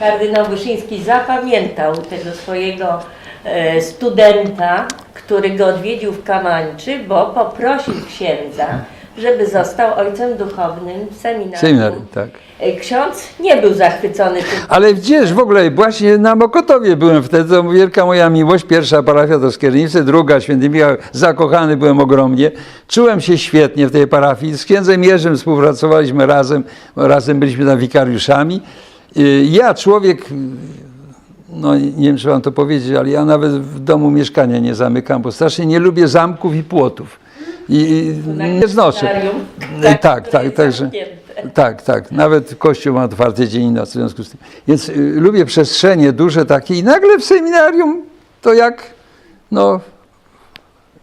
Kardynał Wyszyński zapamiętał tego swojego e, studenta, który go odwiedził w Kamańczy, bo poprosił księdza, żeby został ojcem duchownym seminarium. Seminarium, tak. E, Ksiądz nie był zachwycony tym. Ale gdzież w ogóle, właśnie na Mokotowie byłem wtedy, to wielka moja miłość, pierwsza parafia to Skiernicy, druga Święty Michał, zakochany byłem ogromnie, czułem się świetnie w tej parafii, z księdzem Jerzym współpracowaliśmy razem, razem byliśmy tam wikariuszami. Y, Ja człowiek, no nie wiem czy wam to powiedzieć, ale ja nawet w domu mieszkania nie zamykam, bo strasznie nie lubię zamków i płotów. I nie znoszę. seminarium, Tak, tak, tak, także. Tak, tak. Nawet kościół ma otwarty dzień i noc w związku z tym. Więc y, lubię przestrzenie duże takie i nagle w seminarium to jak, no,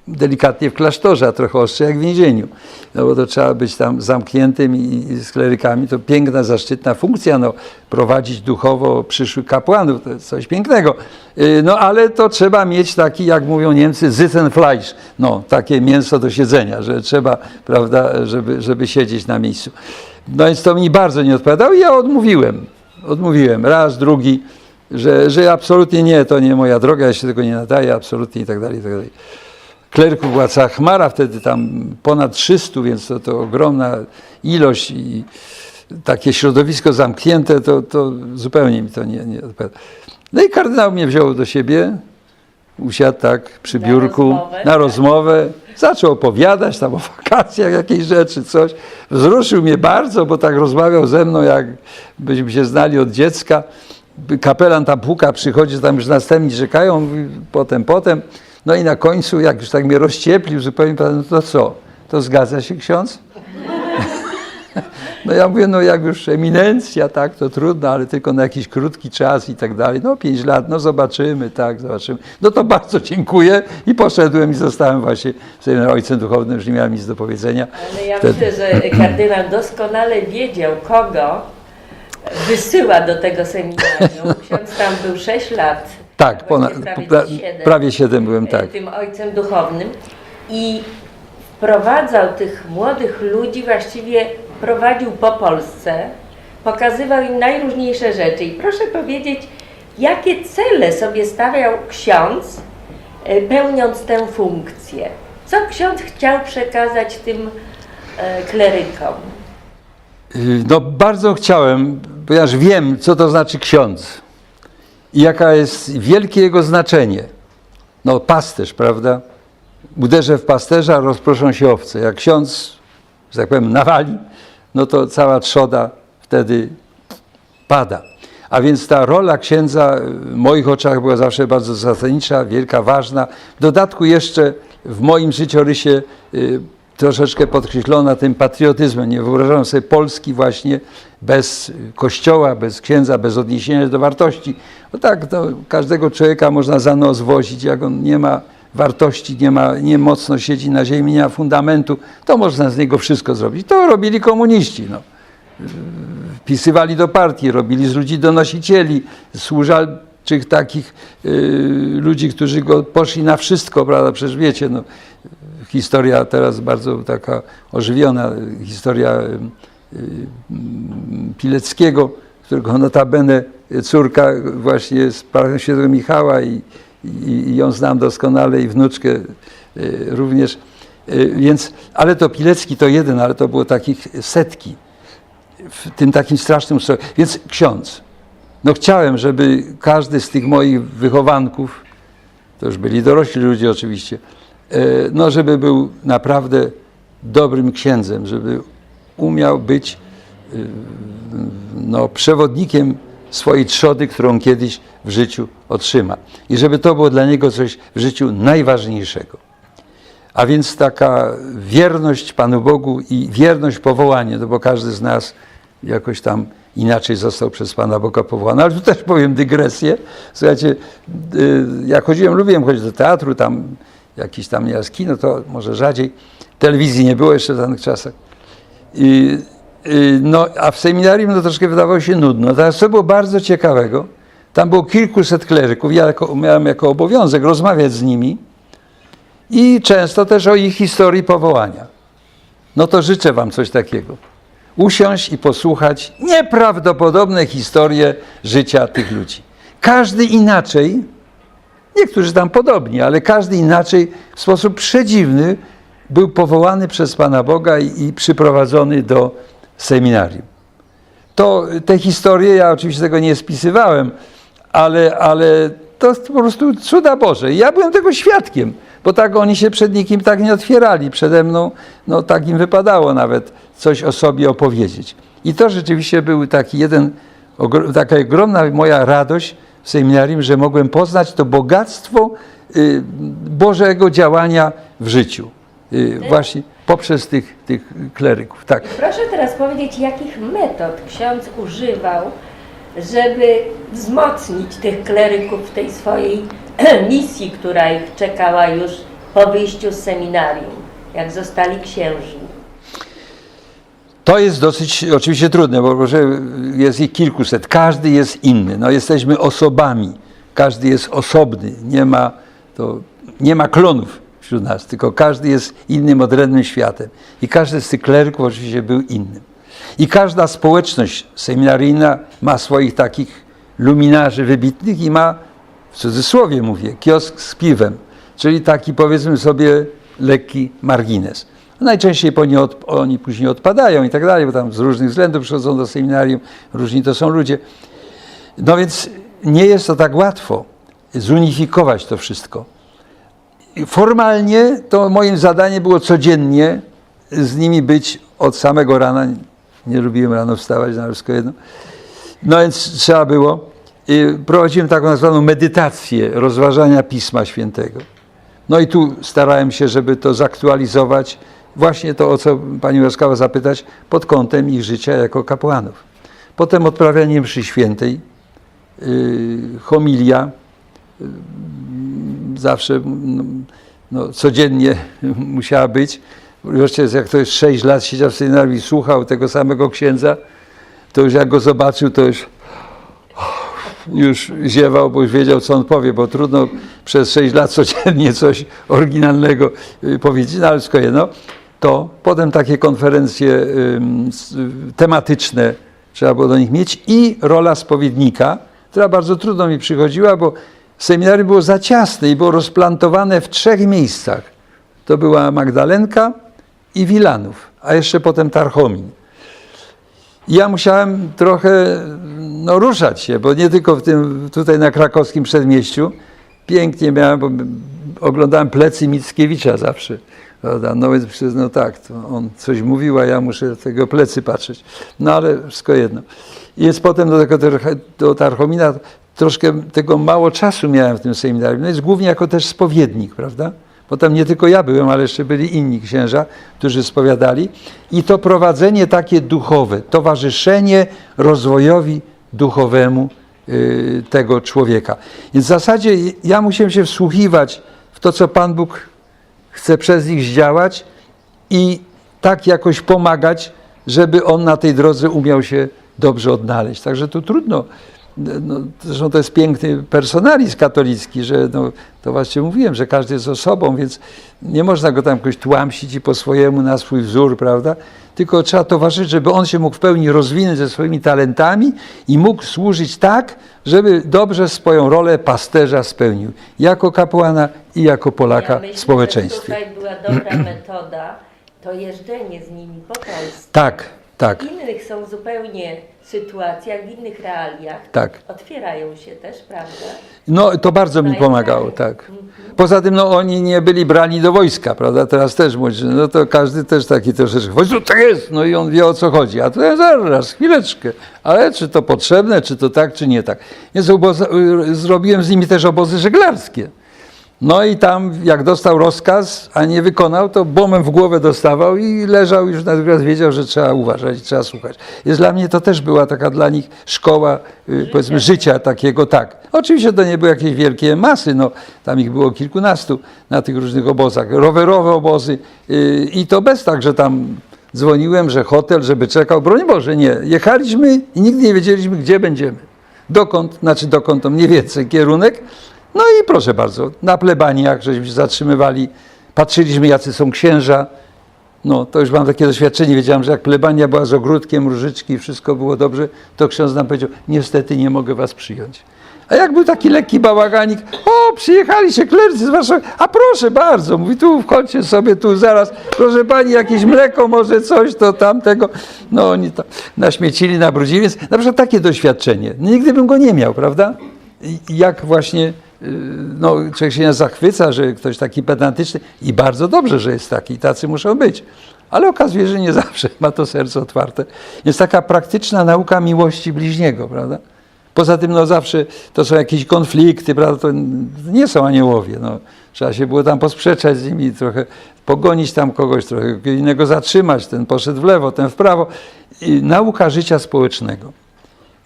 delikatnie w klasztorze, a trochę ostrze jak w więzieniu. No bo to trzeba być tam zamkniętym i, i z klerykami. To piękna, zaszczytna funkcja, no, prowadzić duchowo przyszłych kapłanów, to jest coś pięknego. Y, No ale to trzeba mieć taki, jak mówią Niemcy, Sittenfleisch, no, takie mięso do siedzenia, że trzeba, prawda, żeby, żeby siedzieć na miejscu. No więc to mi bardzo nie odpowiadało i ja odmówiłem. Odmówiłem raz, drugi, że, że absolutnie nie, to nie moja droga, ja się tego nie nadaję, absolutnie i tak dalej, i tak dalej. Klerków cała chmara, wtedy tam ponad 300, więc to, to ogromna ilość i takie środowisko zamknięte, to, to zupełnie mi to nie, nie odpowiada. No i kardynał mnie wziął do siebie, usiadł tak przy Na biurku, rozmowę, na tak. rozmowę, zaczął opowiadać tam o wakacjach, jakieś rzeczy, coś. Wzruszył mnie bardzo, bo tak rozmawiał ze mną, jak byśmy się znali od dziecka. Kapelan tam puka, przychodzi, tam już następni czekają, potem, potem. No i na końcu, jak już tak mnie rozcieplił zupełnie, no to co, to zgadza się ksiądz? No ja mówię, no jak już eminencja, tak, to trudno, ale tylko na jakiś krótki czas i tak dalej. No pięć lat, no zobaczymy, tak, zobaczymy. No to bardzo dziękuję i poszedłem i zostałem właśnie sobie ojcem duchownym, już nie miałem nic do powiedzenia. Ale ja Wtedy- myślę, że kardynał doskonale wiedział, kogo wysyła do tego seminarium. Ksiądz tam był 6 lat. Tak, ponad, właściwie pra, siedem. prawie siedem byłem, tak. tym ojcem duchownym i wprowadzał tych młodych ludzi, właściwie prowadził po Polsce, pokazywał im najróżniejsze rzeczy. I proszę powiedzieć, jakie cele sobie stawiał ksiądz, e, pełniąc tę funkcję? Co ksiądz chciał przekazać tym e, klerykom? Y, No bardzo chciałem, ponieważ wiem, co to znaczy ksiądz i jaka jest wielkie jego znaczenie. No pasterz, prawda? Uderzę w pasterza, rozproszą się owce. Jak ksiądz, że tak powiem, nawali, no to cała trzoda wtedy pada. A więc ta rola księdza w moich oczach była zawsze bardzo zasadnicza, wielka, ważna. W dodatku jeszcze w moim życiorysie y, troszeczkę podkreślona tym patriotyzmem. Nie wyobrażałem sobie Polski właśnie bez kościoła, bez księdza, bez odniesienia do wartości. No tak, no, każdego człowieka można za nos wozić, jak on nie ma wartości, nie, ma, nie mocno siedzi na ziemi, nie ma fundamentu, to można z niego wszystko zrobić. To robili komuniści. No wpisywali do partii, robili z ludzi donosicieli, służalczych takich y, ludzi, którzy go poszli na wszystko, prawda? Przecież wiecie, no, historia teraz bardzo taka ożywiona, historia y, y, Pileckiego, którego notabene córka właśnie z parafią świętego Michała i, i, i ją znam doskonale i wnuczkę y, również. Więc, ale to Pilecki to jeden, ale to było takich setki w tym takim strasznym ustroju. Więc ksiądz, no chciałem, żeby każdy z tych moich wychowanków, to już byli dorośli ludzie oczywiście, no żeby był naprawdę dobrym księdzem, żeby umiał być e, no, przewodnikiem swojej trzody, którą kiedyś w życiu otrzyma. I żeby to było dla niego coś w życiu najważniejszego. A więc taka wierność Panu Bogu i wierność powołaniu, no bo każdy z nas jakoś tam inaczej został przez Pana Boga powołany. Ale tu też powiem dygresję. Słuchajcie, y, jak chodziłem, lubiłem chodzić do teatru, tam jakiś tam nieraz kino, to może rzadziej. Telewizji nie było jeszcze w danych czasach. I, y, no, a w seminarium no, troszkę wydawało się nudno. Teraz co było bardzo ciekawego, tam było kilkuset kleryków, ja jako, miałem jako obowiązek rozmawiać z nimi, i często też o ich historii powołania. No to życzę Wam coś takiego. usiąść i posłuchać nieprawdopodobne historie życia tych ludzi. Każdy inaczej, niektórzy tam podobnie, ale każdy inaczej, w sposób przedziwny, był powołany przez Pana Boga i, i przyprowadzony do seminarium. To te historie, ja oczywiście tego nie spisywałem, ale, ale to po prostu cuda Boże. Ja byłem tego świadkiem, bo tak oni się przed nikim tak nie otwierali. Przede mną, no tak im wypadało nawet coś o sobie opowiedzieć. I to rzeczywiście był taki jeden, taka ogromna moja radość seminarium, że mogłem poznać to bogactwo y, Bożego działania w życiu. Y, właśnie poprzez tych, tych kleryków. Tak. Proszę teraz powiedzieć, jakich metod ksiądz używał, żeby wzmocnić tych kleryków w tej swojej misji, która ich czekała już po wyjściu z seminarium, jak zostali księżmi. To jest dosyć oczywiście trudne, bo jest ich kilkuset. Każdy jest inny. No, jesteśmy osobami. Każdy jest osobny. Nie ma, to, nie ma klonów wśród nas, tylko każdy jest innym, odrębnym światem. I każdy z tych kleryków oczywiście był innym. I każda społeczność seminaryjna ma swoich takich luminarzy wybitnych i ma, w cudzysłowie mówię, kiosk z piwem, czyli taki powiedzmy sobie lekki margines. Najczęściej po od, oni później odpadają i tak dalej, bo tam z różnych względów przychodzą do seminarium, różni to są ludzie. No więc nie jest to tak łatwo zunifikować to wszystko. Formalnie to moim zadaniem było codziennie z nimi być od samego rana. Nie lubiłem rano wstawać na wszystko jedno. No więc trzeba było. Prowadziłem taką nazwaną medytację rozważania Pisma Świętego. No i tu starałem się, żeby to zaktualizować, właśnie to, o co Pani łaskawa zapytać, pod kątem ich życia jako kapłanów. Potem odprawianie mszy świętej, yy, homilia, yy, zawsze no, no, codziennie musiała być. Wreszcie jak ktoś 6 lat siedział w seminarium i słuchał tego samego księdza, to już jak go zobaczył, to już już ziewał, bo już wiedział, co on powie, bo trudno przez 6 lat codziennie coś oryginalnego y, powiedzieć, no ale wszystko jedno. To potem takie konferencje tematyczne trzeba było do nich mieć i rola spowiednika, która bardzo trudno mi przychodziła, bo seminarium było za ciasne i było rozplantowane w trzech miejscach. To była Magdalenka i Wilanów, a jeszcze potem Tarchomin. Ja musiałem trochę no, ruszać się, bo nie tylko w tym, tutaj na krakowskim przedmieściu. Pięknie miałem, bo oglądałem plecy Mickiewicza zawsze. Prawda? No przecież, no tak, on coś mówił, a ja muszę tego plecy patrzeć. No ale wszystko jedno. Jest potem do tego do Tarchomina troszkę tego mało czasu miałem w tym seminarium. No jest głównie jako też spowiednik, prawda? Bo tam nie tylko ja byłem, ale jeszcze byli inni księża, którzy spowiadali. I to prowadzenie takie duchowe, towarzyszenie rozwojowi duchowemu y, tego człowieka. Więc w zasadzie ja musiałem się wsłuchiwać w to, co Pan Bóg chce przez nich zdziałać i tak jakoś pomagać, żeby on na tej drodze umiał się dobrze odnaleźć. Także tu trudno. No, zresztą to jest piękny personalizm katolicki, że no, to właśnie mówiłem, że każdy jest osobą, więc nie można go tam jakoś tłamsić i po swojemu na swój wzór, prawda? Tylko trzeba towarzyszyć, żeby on się mógł w pełni rozwinąć ze swoimi talentami i mógł służyć tak, żeby dobrze swoją rolę pasterza spełnił. Jako kapłana i jako Polaka Ja myślę, w społeczeństwie. Że tutaj była dobra metoda, to jeżdżenie z nimi po Polsce. Tak, tak, innych są zupełnie sytuacjach, w innych realiach. tak. Otwierają się też, prawda? No to bardzo mi pomagało, tak. Poza tym no, oni nie byli brani do wojska, prawda? Teraz też młodzi, no to każdy też taki troszeczkę, wojsko tak jest, no i on wie o co chodzi. A to ja zaraz, chwileczkę. Ale czy to potrzebne, czy to tak, czy nie tak. Więc obozy, zrobiłem z nimi też obozy żeglarskie. No i tam jak dostał rozkaz, a nie wykonał, to bombem w głowę dostawał i leżał już natychmiast wiedział, że trzeba uważać, trzeba słuchać. Więc dla mnie to też była taka dla nich szkoła, y, powiedzmy, życia takiego, tak. Oczywiście to nie były jakieś wielkie masy, no tam ich było kilkunastu na tych różnych obozach, rowerowe obozy y, i to bez tak, że tam dzwoniłem, że hotel, żeby czekał, broń Boże, nie. Jechaliśmy i nigdy nie wiedzieliśmy, gdzie będziemy. Dokąd, znaczy dokąd to mniej więcej kierunek. No i proszę bardzo, na plebaniach żeśmy się zatrzymywali, patrzyliśmy jacy są księża. No, to już mam takie doświadczenie. Wiedziałem, że jak plebania była z ogródkiem, różyczki, wszystko było dobrze, to ksiądz nam powiedział, niestety nie mogę was przyjąć. A jak był taki lekki bałaganik, o, przyjechali się klercy z Warszawy, a proszę bardzo, mówi, tu wchodźcie sobie, tu zaraz, proszę pani, jakieś mleko, może coś, to tamtego. No oni tam naśmiecili, nabrudzili, więc na przykład takie doświadczenie. Nigdy bym go nie miał, prawda? I i jak właśnie, no, człowiek się zachwyca, że ktoś taki pedantyczny i bardzo dobrze, że jest taki, tacy muszą być. Ale okazuje się, że nie zawsze ma to serce otwarte. Jest taka praktyczna nauka miłości bliźniego, prawda? Poza tym no zawsze to są jakieś konflikty, prawda? To nie są aniołowie. No. Trzeba się było tam posprzeczać z nimi, trochę pogonić tam kogoś, trochę innego zatrzymać. Ten poszedł w lewo, ten w prawo. I nauka życia społecznego.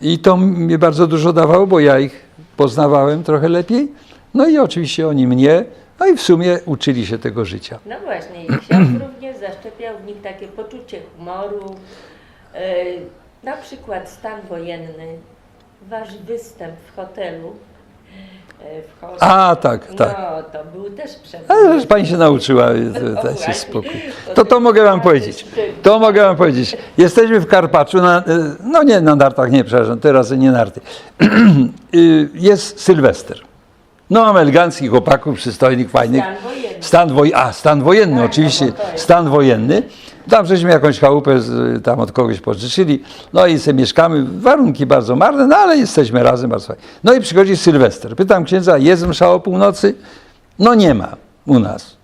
I to mi bardzo dużo dawało, bo ja ich poznawałem trochę lepiej. No i oczywiście oni mnie, no i w sumie uczyli się tego życia. No właśnie, i ksiądz również zaszczepiał w nich takie poczucie humoru. E, na przykład stan wojenny, wasz występ w hotelu. E, W. A, tak, tak. No, to był też Ale przewód. już pani się nauczyła, No właśnie. spokój. To To mogę wam powiedzieć. To mogę wam powiedzieć. Jesteśmy w Karpaczu, na, y, no nie na nartach, nie, przepraszam, teraz nie narty. Jest Sylwester. No mam eleganckich chłopaków, przystojnych, fajnych. Stan. Stan woj- a, stan wojenny, Tak, oczywiście, no jest- stan wojenny. Tam żeśmy jakąś chałupę z, tam od kogoś pożyczyli, no i sobie mieszkamy, warunki bardzo marne, no ale jesteśmy razem bardzo fajnie. No i przychodzi Sylwester. Pytam księdza, jest msza o północy? No nie ma u nas.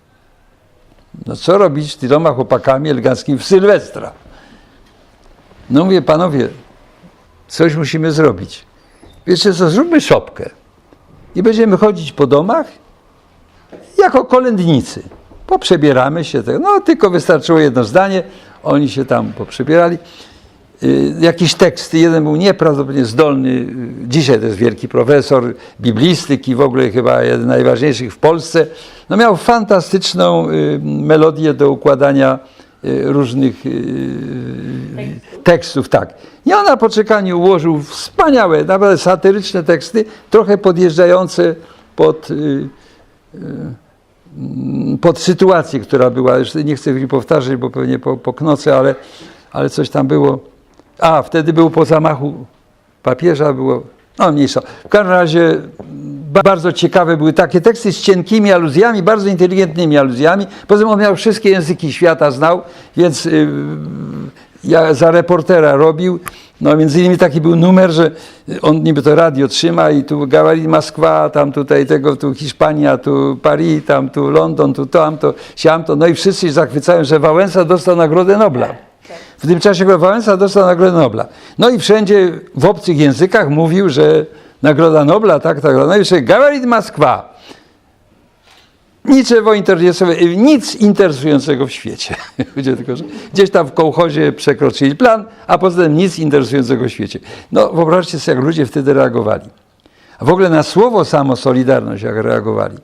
No co robić z tyloma chłopakami eleganckimi w Sylwestra? No mówię, panowie, coś musimy zrobić. Wiecie co, zróbmy szopkę i będziemy chodzić po domach jako kolędnicy. Poprzebieramy się, tego. no tylko wystarczyło jedno zdanie, oni się tam poprzebierali. Y, jakieś teksty, jeden był nieprawdopodobnie zdolny, y, dzisiaj to jest wielki profesor biblistyki, w ogóle chyba jeden z najważniejszych w Polsce. No miał fantastyczną y, melodię do układania różnych tekstów, tak. I on na poczekaniu ułożył wspaniałe, naprawdę satyryczne teksty, trochę podjeżdżające pod, pod sytuację, która była. Już nie chcę ich powtarzać, bo pewnie po, poknocę, ale, ale coś tam było. A, wtedy był po zamachu papieża, było, no mniejsza. W każdym razie ba- bardzo ciekawe były takie teksty z cienkimi aluzjami, bardzo inteligentnymi aluzjami. Poza tym on miał wszystkie języki świata, znał, więc y, ja za reportera robił. No między innymi taki był numer, że on niby to radio trzyma i tu Gawali Moskwa, tam tutaj tego, tu Hiszpania, tu Paris, tam tu London, tu tam, to siam to. No i wszyscy się zachwycają, że Wałęsa dostał Nagrodę Nobla. W tym czasie Wałęsa dostał Nagrodę Nobla. No i wszędzie w obcych językach mówił, że Nagroda Nobla, tak, tak. No i jeszcze Gawali Moskwa. Niczego nic interesującego w świecie. Chodzi tylko, że gdzieś tam w kołchozie przekroczyli plan, a poza tym nic interesującego w świecie. No wyobraźcie sobie, jak ludzie wtedy reagowali. A w ogóle na słowo samo Solidarność, jak reagowali.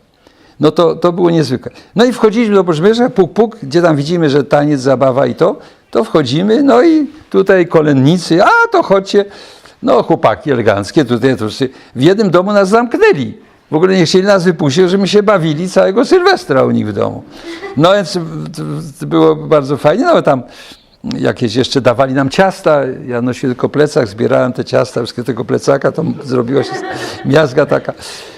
No to, to było niezwykłe. No i wchodziliśmy do Bożmierza, puk, puk, gdzie tam widzimy, że taniec, zabawa i to, to wchodzimy, no i tutaj kolędnicy, a to chodźcie, no chłopaki eleganckie, tutaj to w jednym domu nas zamknęli. W ogóle nie chcieli nas wypuścić, żebyśmy się bawili całego Sylwestra u nich w domu. No więc było bardzo fajnie, no tam jakieś jeszcze dawali nam ciasta, ja nosiłem tylko plecak, zbierałem te ciasta, wszystkie tego plecaka, to zrobiła się miazga taka,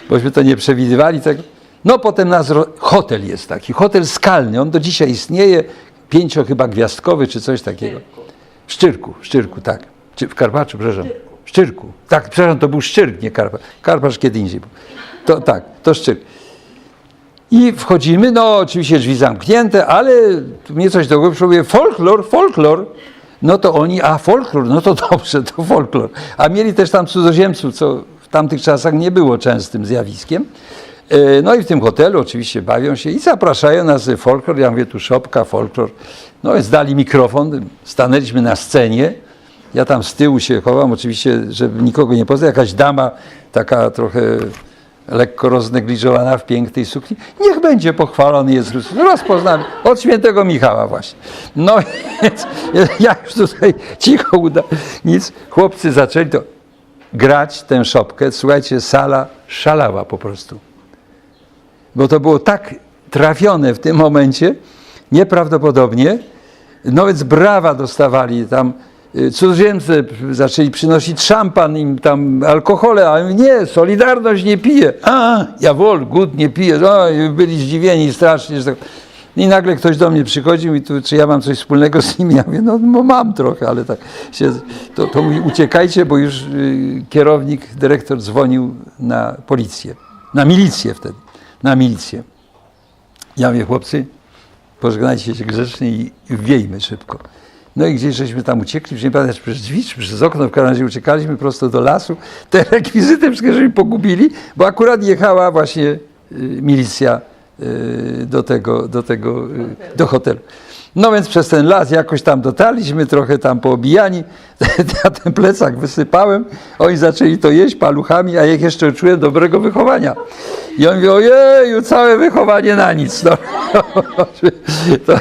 bośmy to nie przewidywali tego. No potem nas, hotel jest taki, hotel skalny, on do dzisiaj istnieje, pięcio chyba gwiazdkowy czy coś takiego. W Szczyrku, w Szczyrku, tak. Czy w Karpaczu, przepraszam. W Szczyrku. Tak, przepraszam, to był Szczyrk, nie Karpacz. Karpacz kiedy indziej był. To tak, to Szczyrk. I wchodzimy, no oczywiście drzwi zamknięte, ale mnie coś do głowy przypomniał, folklor, folklor. No to oni, a folklor, no to dobrze, to folklor. A mieli też tam cudzoziemców, co w tamtych czasach nie było częstym zjawiskiem. E, No i w tym hotelu oczywiście bawią się i zapraszają nas folklor. Ja mówię tu szopka, folklor. No więc dali mikrofon, stanęliśmy na scenie. Ja tam z tyłu się chowam, oczywiście, żeby nikogo nie poznać. Jakaś dama, taka trochę lekko roznegliżowana w pięknej sukni. Niech będzie pochwalony jest Chrystus. Rozpoznany od świętego Michała właśnie. No więc ja już tutaj cicho uda. Nic. Chłopcy zaczęli to grać tę szopkę. Słuchajcie, sala szalała po prostu. Bo to było tak trafione w tym momencie, nieprawdopodobnie, No więc brawa dostawali tam. Y, Cudzoziemcy zaczęli przynosić szampan, im tam alkohole, a nie, Solidarność nie pije. A, jawol, gut nie pije. O, i byli zdziwieni strasznie. Że tak. I nagle ktoś do mnie przychodził i tu, czy ja mam coś wspólnego z nimi? Ja mówię, no, no mam trochę, ale tak się, to, to mówi, uciekajcie, bo już y, kierownik, dyrektor dzwonił na policję, na milicję wtedy, na milicję. Ja mówię, chłopcy, pożegnajcie się grzecznie i wiejmy szybko. No i gdzieś żeśmy tam uciekli, nie pamiętam, czy przez drzwi, czy przez okno, w każdym razie uciekaliśmy prosto do lasu. Te rekwizyty wszystkie żeśmy pogubili, bo akurat jechała właśnie y, milicja y, do tego, do tego, y, do hotelu. No więc przez ten las jakoś tam dotarliśmy, trochę tam poobijani. Ja ten plecak wysypałem, oni zaczęli to jeść paluchami, a jak jeszcze czułem dobrego wychowania. I on mówi, ojeju, całe wychowanie na nic. No, to,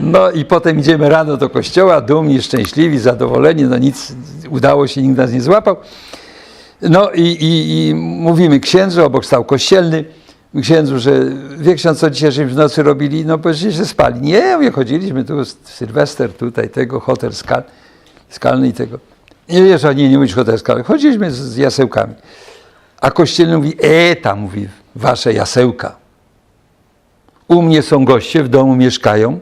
no i potem idziemy rano do kościoła, dumni, szczęśliwi, zadowoleni, no nic, udało się, nikt nas nie złapał. No i, i, i mówimy księdzu, obok stał kościelny, księdzu, że wie ksiądz, co dzisiaj w nocy robili? No powiedzieli, że spali. Nie, mówię, chodziliśmy tu, Sylwester tutaj, tego, hotel skal, skalny i tego. Nie wiesz, a nie, nie mówisz hotel skalny. Chodziliśmy z, z jasełkami. A kościelny mówi, e, tam mówi, wasze jasełka. U mnie są goście, w domu mieszkają,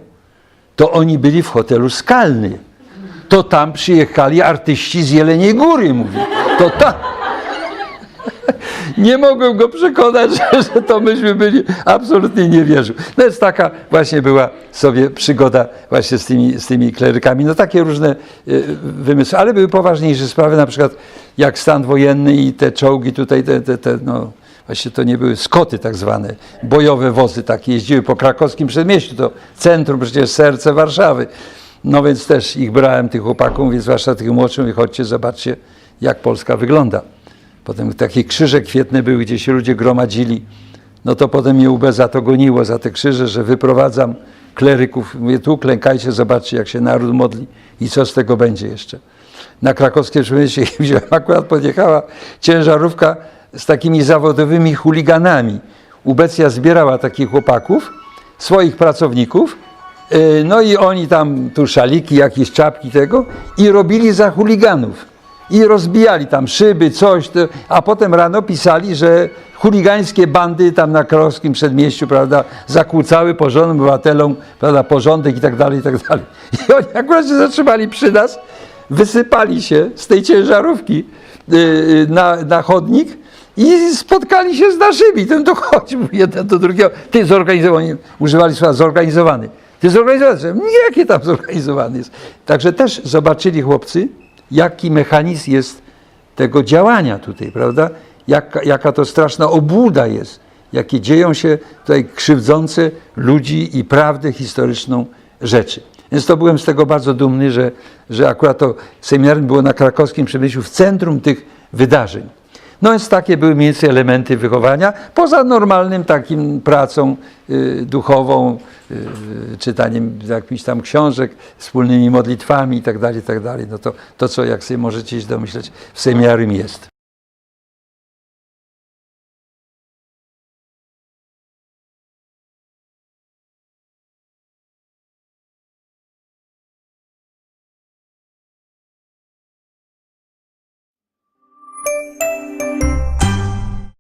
to oni byli w hotelu skalny. To tam przyjechali artyści z Jeleniej Góry, mówi. To tam. Nie mogłem go przekonać, że, to myśmy byli, absolutnie nie wierzył. No więc taka właśnie była sobie przygoda właśnie z tymi, z tymi klerykami. No takie różne y, wymysły, ale były poważniejsze sprawy, na przykład jak stan wojenny i te czołgi tutaj, te, te, te no, właśnie to nie były skoty tak zwane, bojowe wozy takie jeździły po krakowskim przedmieściu, to centrum, przecież serce Warszawy. No więc też ich brałem, tych chłopaków, więc zwłaszcza tych młodszych, i chodźcie, zobaczcie, jak Polska wygląda. Potem takie krzyże kwietne były, gdzie się ludzie gromadzili. No to potem mnie UB za to goniło, za te krzyże, że wyprowadzam kleryków. Mówię, tu klękajcie, zobaczcie, jak się naród modli i co z tego będzie jeszcze. Na krakowskie przedmieście wziąłem, akurat podjechała ciężarówka z takimi zawodowymi chuliganami. Ubecja zbierała takich chłopaków, swoich pracowników, yy, no i oni tam tu szaliki, jakieś czapki tego i robili za chuliganów i rozbijali tam szyby, coś, a potem rano pisali, że chuligańskie bandy tam na królewskim przedmieściu, prawda, zakłócały porządnym obywatelom, prawda, porządek i tak dalej, i tak dalej. I oni akurat się zatrzymali przy nas, wysypali się z tej ciężarówki yy, na, na chodnik i spotkali się z naszymi. Ten dochodzi, mówi jeden do drugiego. Ty zorganizowany, używali słowa zorganizowany. Ty zorganizowany. Nie, jakie tam zorganizowany jest. Także też zobaczyli chłopcy, jaki mechanizm jest tego działania tutaj, prawda? Jak, jaka to straszna obłuda jest, jakie dzieją się tutaj krzywdzące ludzi i prawdę historyczną rzeczy. Więc to byłem z tego bardzo dumny, że, że akurat to seminarium było na krakowskim Przemyślu w centrum tych wydarzeń. No więc takie były mniej więcej elementy wychowania, poza normalnym takim pracą y, duchową, y, czytaniem jakichś tam książek, wspólnymi modlitwami itd., itd. No to, to, co jak sobie możecie się domyśleć, w seminarium jest.